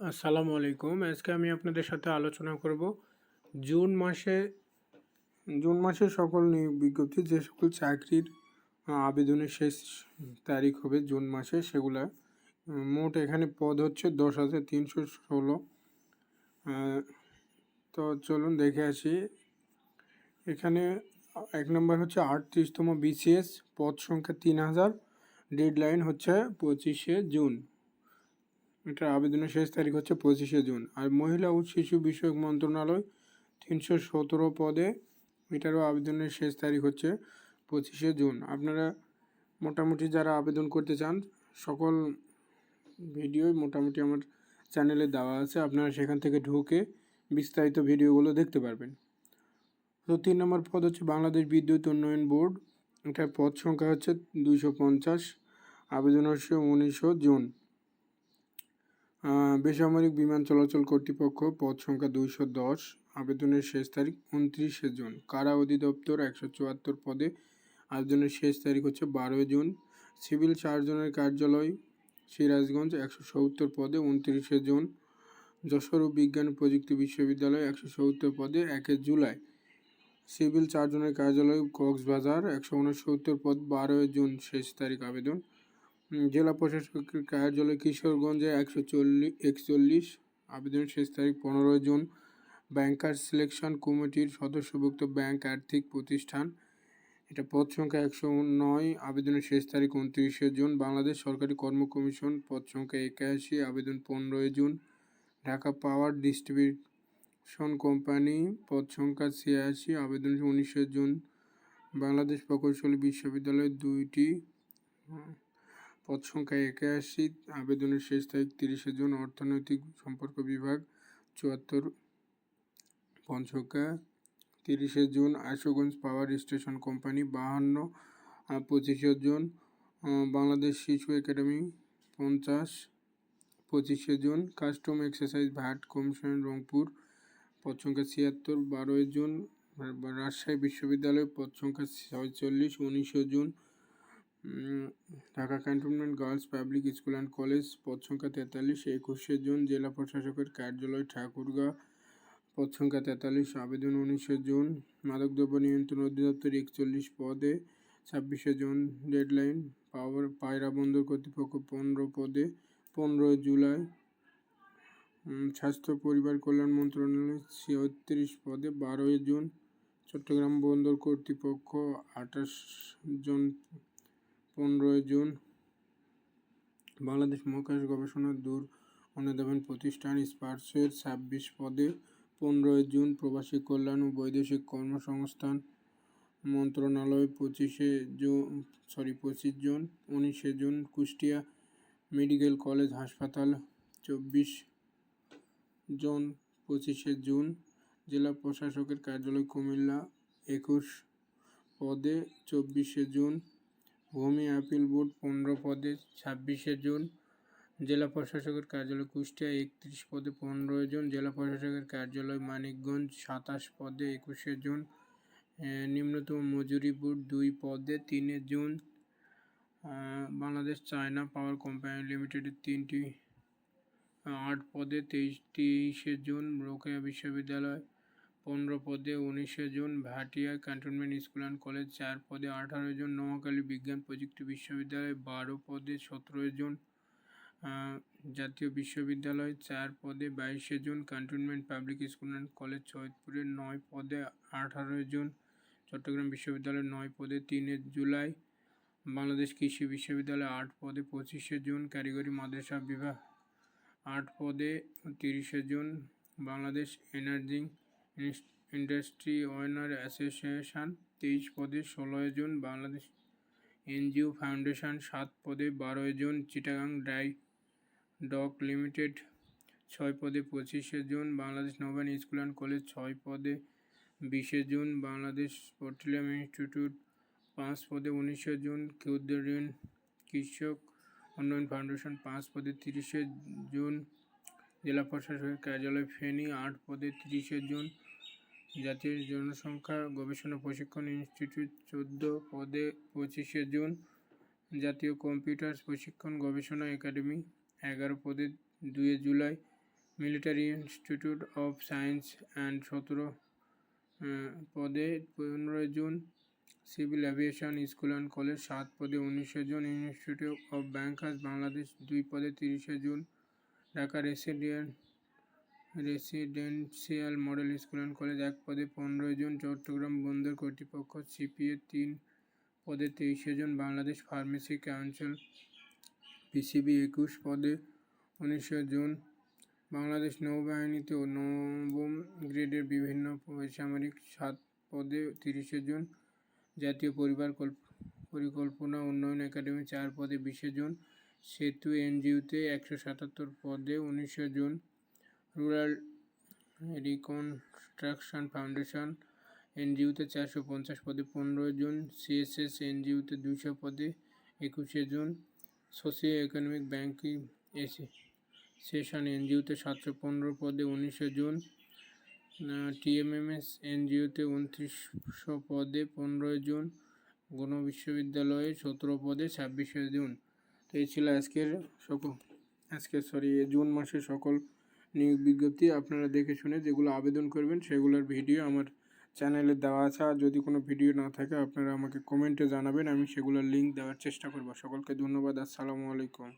আসসালামু আলাইকুম। আজকে আমি আপনাদের সাথে আলোচনা করব জুন মাসে, জুন মাসের সকল বিজ্ঞপ্তি, যে সকল চাকরির আবেদনের শেষ তারিখ হবে জুন মাসে, সেগুলা মোট এখানে পদ হচ্ছে দশ হাজার তিনশো ষোলো। তো চলুন দেখে আসি। এখানে এক নম্বর হচ্ছে আটত্রিশতম বিসিএস পদ সংখ্যা তিন হাজার, ডেডলাইন হচ্ছে পঁচিশে জুন। এটার আবেদনের শেষ তারিখ হচ্ছে পঁচিশে জুন। আর মহিলা ও শিশু বিষয়ক মন্ত্রণালয় তিনশো সতেরো পদে এটারও আবেদনের শেষ তারিখ হচ্ছে পঁচিশে জুন। আপনারা মোটামুটি যারা আবেদন করতে চান, সকল ভিডিওই মোটামুটি আমার চ্যানেলে দেওয়া আছে। আপনারা সেখান থেকে ঢুকে বিস্তারিত ভিডিওগুলো দেখতে পারবেন। তো তিন নম্বর পদ হচ্ছে বাংলাদেশ বিদ্যুৎ উন্নয়ন বোর্ড। এটার পদ সংখ্যা হচ্ছে দুইশো পঞ্চাশ। আবেদন হচ্ছে উনিশশো জুন। বেসামরিক বিমান চলাচল কর্তৃপক্ষ পদ সংখ্যা দুইশো দশ, আবেদনের শেষ তারিখ উনত্রিশে জুন। কারা অধিদপ্তর? একশো চুয়াত্তর পদে। আবেদনের শেষ তারিখ হচ্ছে বারোই জুন। সিভিল সার্জনের কার্যালয়, সিরাজগঞ্জ, একশো সত্তর পদে, উনত্রিশে জুন। যশোর বিজ্ঞান প্রযুক্তি বিশ্ববিদ্যালয়, একশো সত্তর পদে, একে জুলাই। সিভিল সার্জনের কার্যালয়, কক্সবাজার, একশো উনসত্তর পদ, বারোই জুন। শেষ তারিখ আবেদন। জেলা প্রশাসকের কার্যালয় কিশোরগঞ্জে একশো চল্লিশ একচল্লিশ আবেদনের শেষ তারিখ পনেরোই জুন। ব্যাংকার সিলেকশন কমিটির সদস্যভুক্ত ব্যাংক আর্থিক প্রতিষ্ঠান, এটা পদ সংখ্যা একশো নয়, আবেদনের শেষ তারিখ উনত্রিশে জুন। বাংলাদেশ সরকারি কর্ম কমিশন, পদ সংখ্যা একাশি, আবেদন পনেরোই June. Dhaka power distribution company, পদ সংখ্যা ছিয়াশি, আবেদন উনিশে জুন। বাংলাদেশ প্রকৌশলী বিশ্ববিদ্যালয় দুইটি। পদ সংখ্যা একাশি, আবেদনের শেষ তারিখ তিরিশে জুন, অর্থনৈতিক সম্পর্ক বিভাগ চুয়াত্তর পদ সংখ্যা তিরিশে June, Ashuganj power station company বাহান্ন পঁচিশে জুন বাংলাদেশ শিশু একাডেমি পঞ্চাশ, পঁচিশে June, custom exercise VAT commission Rangpur পদ সংখ্যা ছিয়াত্তর, বারোই জুন, রাজশাহী বিশ্ববিদ্যালয় পদ সংখ্যা ছয়চল্লিশ, উনিশে June Dhaka cantonment girls public school and college পদ সংখ্যা তেতাল্লিশ, একুশে জুন জেলা প্রশাসকের কার্যালয় ঠাকুরগাঁ পদ সংখ্যা তেতাল্লিশ, আবেদন উনিশে জুন মাদকদ্রব্য নিয়ন্ত্রণ অধিদপ্তর একচল্লিশ পদে, ছাব্বিশে জুন ডেডলাইন, পাওয়ার, পায়রা বন্দর কর্তৃপক্ষ পনেরো পদে, পনেরোই জুলাই স্বাস্থ্য পরিবার কল্যাণ মন্ত্রণালয় ছিয়ত্রিশ পদে, বারোই জুন, চট্টগ্রাম বন্দর কর্তৃপক্ষ আঠাশ জন পনেরোই জুন বাংলাদেশ মহাকাশ গবেষণা দূর অনুধাবন প্রতিষ্ঠান স্পার্সের ছাব্বিশ পদে পনেরোই জুন প্রবাসী কল্যাণ ও বৈদেশিক কর্মসংস্থান মন্ত্রণালয় পঁচিশে জুন সরি পঁচিশ জুন, উনিশে জুন কুষ্টিয়া মেডিকেল কলেজ হাসপাতাল, চব্বিশ জুন পঁচিশে জুন জেলা প্রশাসকের কার্যালয় কুমিল্লা, একুশ পদে চব্বিশে জুন ভূমি আপিল বোর্ড পনেরো পদে, ছাব্বিশে জুন জেলা প্রশাসকের কার্যালয় কুষ্টিয়া, একত্রিশ পদে পনেরোই জুন জেলা প্রশাসকের কার্যালয় মানিকগঞ্জ, সাতাশ পদে একুশে জুন নিম্নতম মজুরি বোর্ড দুই পদে, তিনে June Bangladesh China power company লিমিটেডের তিনটি আট পদে, তেইশ তেইশে জুন রোকেয়া বিশ্ববিদ্যালয় পনেরো পদে উনিশে June Bhatia cantonment school and college, চার পদে আঠারো জন নোয়াখালী বিজ্ঞান প্রযুক্তি বিশ্ববিদ্যালয়, বারো পদে সতেরোই জুন জাতীয় বিশ্ববিদ্যালয়, চার পদে বাইশে June cantonment public school and college সৈয়দপুরে নয় পদে আঠারোই জুন চট্টগ্রাম বিশ্ববিদ্যালয়, নয় পদে তিনে জুলাই বাংলাদেশ কৃষি বিশ্ববিদ্যালয়, আট পদে পঁচিশে জুন কারিগরি মাদ্রাসা বিভাগ, আট পদে তিরিশে June Bangladesh energy industry owner association তেইশ পদে ষোলোই জুন বাংলাদেশ এনজিও ফাউন্ডেশন সাত পদে বারোই June Chittagong dry dock limited ছয় পদে পঁচিশে June Bangladesh Nabani school and college ছয় পদে বিশে জুন বাংলাদেশ পেট্রোলিয়াম ইনস্টিটিউট পাঁচ পদে উনিশে জুন ক্ষুদ্র ঋণ কৃষক উন্নয়ন ফাউন্ডেশন পাঁচ পদে তিরিশে জুন জেলা প্রশাসকের কার্যালয় ফেনী আট পদে তিরিশে জুন জাতীয় জনসংখ্যা গবেষণা প্রশিক্ষণ ইনস্টিটিউট চোদ্দ পদে পঁচিশে জুন। জাতীয় কম্পিউটার প্রশিক্ষণ গবেষণা একাডেমি এগারো পদে দুয়ে July. Military institute of science and সতেরো পদে পনেরোই June. Civil aviation school and college সাত পদে উনিশে June. Institute of bankers Bangladesh দুই পদে তিরিশে June. Dhaka resident residential model school and college এক পদে পনেরোই জুন চট্টগ্রাম বন্দর কর্তৃপক্ষ, সিপিএ তিন পদে তেইশে June Bangladesh pharmacy council, PCB একুশ পদে উনিশে জুন বাংলাদেশ নৌবাহিনীতে নবম গ্রেডের বিভিন্ন বেসামরিক সাত পদে তিরিশে জুন জাতীয় পরিবার কল্প- পরিকল্পনা উন্নয়ন একাডেমি চার পদে বিশে জুন, সেতু এনজিওতে একশো সাতাত্তর পদে উনিশে জুন রুরাল রিকনস্ট্রাকশন ফাউন্ডেশন, এনজিওতে চারশো পঞ্চাশ পদে পনেরো জুন, সিএসএস এনজিওতে দুশো পদে একুশে June socio economic banking association, এনজিওতে সাতশো পনেরো পদে উনিশে জুন টিএমএমএস এনজিওতে উনত্রিশশো পদে পনেরোই জুন, গণ বিশ্ববিদ্যালয়ে সতেরো পদে ছাব্বিশে জুন। তো এই ছিল আজকের সকল, আজকের সরি জুন মাসের সকল নিয়োগ বিজ্ঞপ্তি আপনারা দেখে শুনে যেগুলো আবেদন করবেন সেগুলোর ভিডিও আমার চ্যানেলে দেওয়া আছে। আর যদি কোনো ভিডিও না থাকে, আপনারা আমাকে কমেন্টে জানাবেন, আমি সেগুলোর লিঙ্ক দেওয়ার চেষ্টা করব। সকলকে ধন্যবাদ, আসসালামু আলাইকুম।